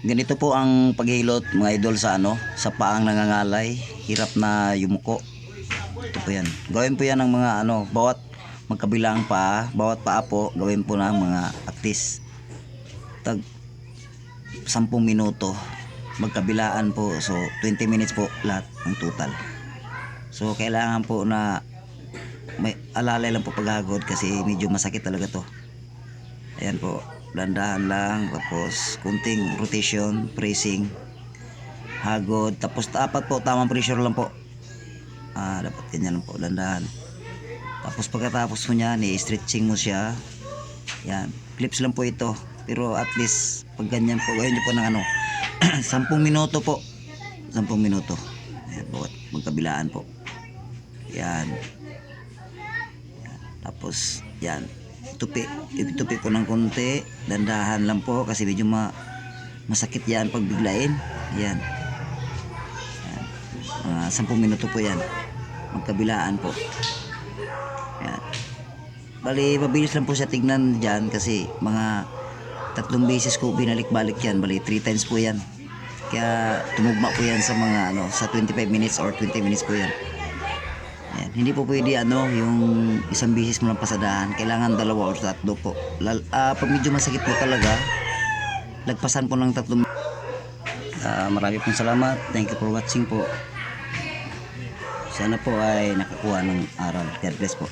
Ganito po ang paghilot mga idol sa ano, sa paang nangangalay, hirap na yumuko. Ito po yan. Gawin po yan ng mga ano, bawat magkabilang paa, bawat paa po, gawin po ng mga aktis. Tag 10 minuto, magkabilaan po. So 20 minutes po lahat ng total. So kailangan po na may alalay lang po paghagod kasi medyo masakit talaga to. Ayan po, dandahan lang, tapos kunting rotation, pressing, hagod, tapos apat po, tamang pressure lang po. Ah, dapat ganyan lang po, dandahan. Tapos pagkatapos mo niyan, i-stretching mo siya. Yan, clips lang po ito. Pero at least, pag ganyan po, gawin niyo po ng ano, 10 minuto po. 10 minuto. Ayan, bawat magkabilaan po. Yan. Tapos, yan. Tupi. Tupi ko ng konti. Dandahan lang po kasi medyo ma masakit yan pag biglain. Yan. Mga 10 minuto po yan. Magkabilaan po. Yan. Bali, mabilis lang po siya tignan dyan kasi mga tatlong beses ko binalik-balik yan. Bali, 3 times po yan. Kaya tumugma po yan sa mga ano, sa 25 minutes or 20 minutes po yan. Ayan. Hindi po pwede ano, yung isang bisis mo lang pasadahan. Kailangan dalawa or tatlo po. Lal, ah, pag medyo masakit po talaga, lagpasan po ng tatlong Ah, marami pong salamat. Thank you for watching po. Sana po ay nakakuha ng aral. God bless po.